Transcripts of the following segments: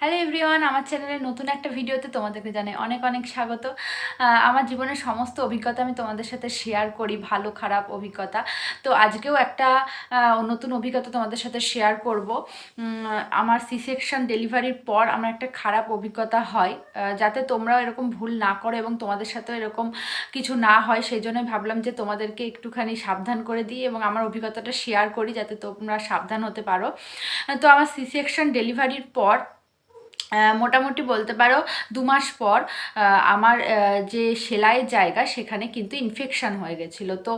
Hello everyone আমার চ্যানেলের নতুন একটা ভিডিওতে তোমাদেরকে জানাই অনেক অনেক স্বাগত। আমার জীবনের সমস্ত অভিজ্ঞতা আমি তোমাদের সাথে শেয়ার করি, ভালো খারাপ অভিজ্ঞতা। তো আজকেও একটা নতুন অভিজ্ঞতা তোমাদের সাথে শেয়ার করব। আমার সি সেকশন ডেলিভারির পর আমার একটা খারাপ অভিজ্ঞতা হয় যাতে তোমরাও এরকম ভুল না করো এবং তোমাদের সাথেও এরকম কিছু না হয়, সেই জন্যই ভাবলাম যে তোমাদেরকে একটুখানি সাবধান করে দিই এবং আমার অভিজ্ঞতাটা শেয়ার করি যাতে তোমরা সাবধান হতে পারো। তো আমার সি সেকশন ডেলিভারির পর মোটামুটি বলতে পারো দু মাস পর আমার যে সেলাইয়ের জায়গা সেখানে কিন্তু ইনফেকশান হয়ে গেছিল। তো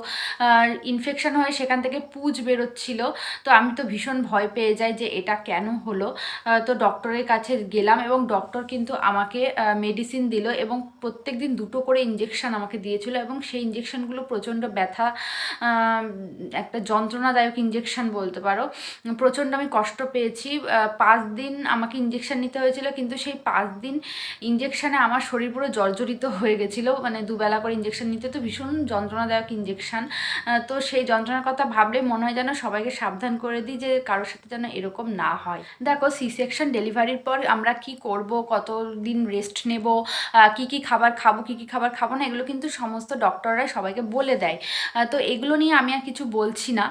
ইনফেকশান হয়ে সেখান থেকে পুজ বেরোচ্ছিল। তো আমি তো ভীষণ ভয় পেয়ে যাই যে এটা কেন হলো। তো ডক্টরের কাছে গেলাম এবং ডক্টর কিন্তু আমাকে মেডিসিন দিল এবং প্রত্যেক দিন দুটো করে ইঞ্জেকশন আমাকে দিয়েছিল এবং সেই ইঞ্জেকশনগুলো প্রচণ্ড ব্যথা একটা যন্ত্রণাদায়ক ইঞ্জেকশন বলতে পারো। প্রচণ্ড আমি কষ্ট পেয়েছি। পাঁচ দিন আমাকে ইঞ্জেকশান নিতে হয়েছিল, কিন্তু সেই পাঁচ দিন ইঞ্জেকশানে আমার শরীর পুরো জর্জরিত হয়ে গেছিল। মানে দুবেলা করে ইঞ্জেকশান নিতে, তো ভীষণ যন্ত্রণাদায়ক ইঞ্জেকশান তো সেই যন্ত্রণার কথা ভাবলে মনে হয় যেন সবাইকে সাবধান করে দিই যে কারোর সাথে যেন এরকম না হয়। দেখো সি সেকশন ডেলিভারির পর আমরা কি করব কত দিন রেস্ট নেব কি কি খাবার খাব, কি কি খাবার খাব না, এগুলো কিন্তু সমস্ত ডক্টররাই সবাইকে বলে দেয়। তো এগুলো নিয়ে আমি আর কিছু বলছি না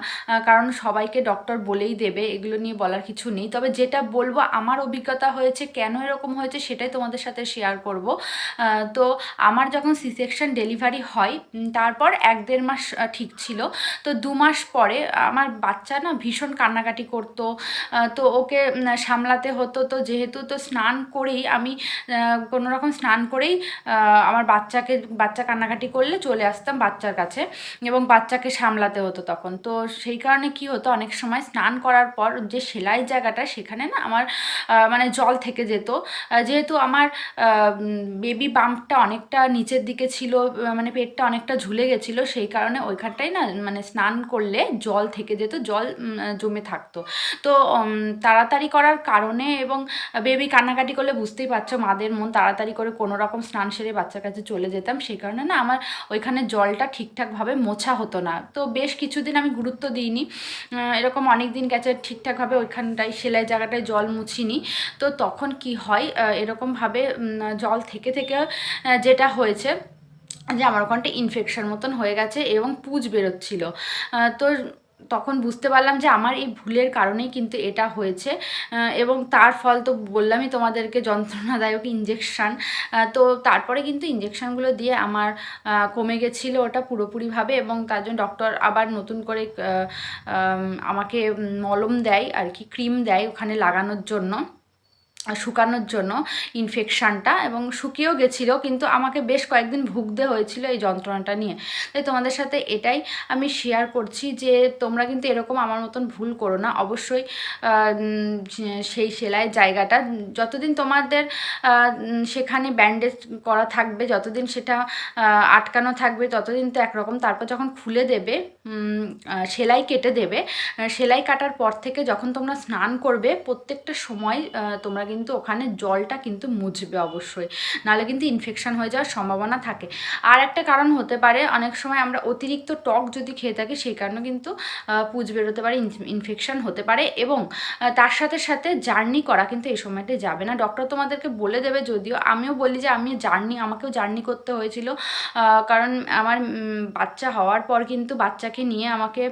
কারণ সবাইকে ডক্টর বলেই দেবে, এগুলো নিয়ে বলার কিছু নেই। তবে যেটা বলব, আমার অভিজ্ঞতা হয়েছে কেন এরকম হয়েছে সেটাই তোমাদের সাথে শেয়ার করব। তো আমার যখন সি সেকশন ডেলিভারি হয় তারপর এক দেড় মাস ঠিক ছিল। তো দু মাস পরে আমার বাচ্চা না ভীষণ কান্নাকাটি করতো। তো ওকে সামলাতে হতো। তো যেহেতু তো স্নান করেই আমি কোনো রকম স্নান করেই আমার বাচ্চাকে, বাচ্চা কান্নাকাটি করলে চলে আসতাম বাচ্চার কাছে এবং বাচ্চাকে সামলাতে হতো তখন। তো সেই কারণে কি হতো, অনেক সময় স্নান করার পর যে সেলাই জায়গাটা সেখানে না আমার মানে জল থেকে যেত। যেহেতু আমার বেবি বাম্পটা অনেকটা নিচের দিকে ছিল মানে পেটটা অনেকটা ঝুলে গেছিল, সেই কারণে ওইখানটাই না মানে স্নান করলে জল থেকে যেত, জল জমে থাকতো। তো তাড়াতাড়ি করার কারণে এবং বেবি কান্নাকাটি করলে বুঝতেই পারছ, মাদের মন তাড়াতাড়ি করে কোনো রকম স্নান সেরে বাচ্চার কাছে চলে যেতাম, সেই কারণে না আমার ওইখানে জলটা ঠিকঠাকভাবে মোছা হতো না। তো বেশ কিছুদিন আমি গুরুত্ব দিইনি এরকম অনেক দিন গেছে ঠিকঠাকভাবে ওইখানটায়, সেলাই জায়গাটায় জল মুছিনি। তো তখন কি হয় এরকমভাবে জল থেকে থেকে যেটা হয়েছে যে আমার ওখানটা ইনফেকশন মতন হয়ে গেছে এবং পুজ বেরোচ্ছিল। তো তখন বুঝতে পারলাম যে আমার এই ভুলের কারণেই কিন্তু এটা হয়েছে এবং তার ফল তো বললামই তোমাদেরকে যন্ত্রণাদায়ক ইঞ্জেকশান তো তারপরে কিন্তু ইঞ্জেকশানগুলো দিয়ে আমার কমে গেছিল ওটা পুরোপুরিভাবে এবং তার জন্য ডক্টর আবার নতুন করে আমাকে মলম দেয় আর কি ক্রিম দেয় ওখানে লাগানোর জন্য। শুকানোর জন্য ইনফেকশানটা এবং শুকিয়েও গেছিল, কিন্তু আমাকে বেশ কয়েকদিন ভুগতে হয়েছিল এই যন্ত্রণাটা নিয়ে। তাই তোমাদের সাথে এটাই আমি শেয়ার করছি যে তোমরা কিন্তু এরকম আমার মতন ভুল করো না। অবশ্যই সেই সেলাইয়ের জায়গাটা, যতদিন তোমাদের সেখানে ব্যান্ডেজ করা থাকবে, যতদিন সেটা আটকানো থাকবে, ততদিন তো একরকম। তারপর যখন খুলে দেবে সেলাই কেটে দেবে সেলাই কাটার পর থেকে যখন তোমরা স্নান করবে, প্রত্যেকটা সময় তোমরা কিন্তু ওখানে জলটা কিন্তু মুছবে অবশ্যই। নাহলে কিন্তু ইনফেকশান হয়ে যাওয়ার সম্ভাবনা থাকে। আর একটা কারণ হতে পারে, অনেক সময় আমরা অতিরিক্ত টক যদি খেয়ে থাকি, সেই কারণে কিন্তু পুজ বেরোতে পারে ইনফেকশান হতে পারে এবং তার সাথে সাথে জার্নি করা কিন্তু এই সময়তে যাবে না। ডক্টর তোমাদেরকে বলে দেবে যদিও, আমিও বলি যে আমি জার্নি, আমাকেও জার্নি করতে হয়েছিল। কারণ আমার বাচ্চা হওয়ার পর কিন্তু বাচ্চাকে নিয়ে আমাকে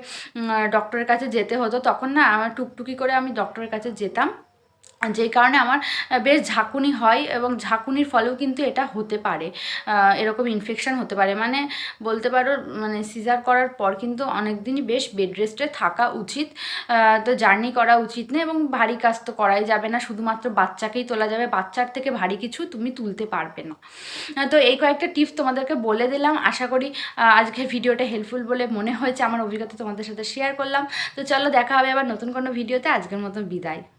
ডক্টরের কাছে যেতে হতো। তখন না, আমার টুকটুকি করে আমি ডক্টরের কাছে যেতাম। যেই কারণে আমার বেশ ঝাঁকুনি হয় এবং ঝাঁকুনির ফলেও কিন্তু এটা হতে পারে এরকম ইনফেকশান হতে পারে। মানে বলতে পারো মানে সিজার করার পর কিন্তু অনেক দিনই বেশ বেড রেস্টে থাকা উচিত তো জার্নি করা উচিত না এবং ভারী কাজ তো করাই যাবে না শুধুমাত্র বাচ্চাকেই তোলা যাবে। বাচ্চার থেকে ভারী কিছু তুমি তুলতে পারবে না। তো এই কয়েকটা টিপস তোমাদেরকে বলে দিলাম। আশা করি আহ, আজকের ভিডিওটা হেল্পফুল বলে মনে হয়েছে। আমার অভিজ্ঞতা তোমাদের সাথে শেয়ার করলাম। তো চলো দেখা হবে আবার নতুন কোনো ভিডিওতে। আজকের মতো বিদায়।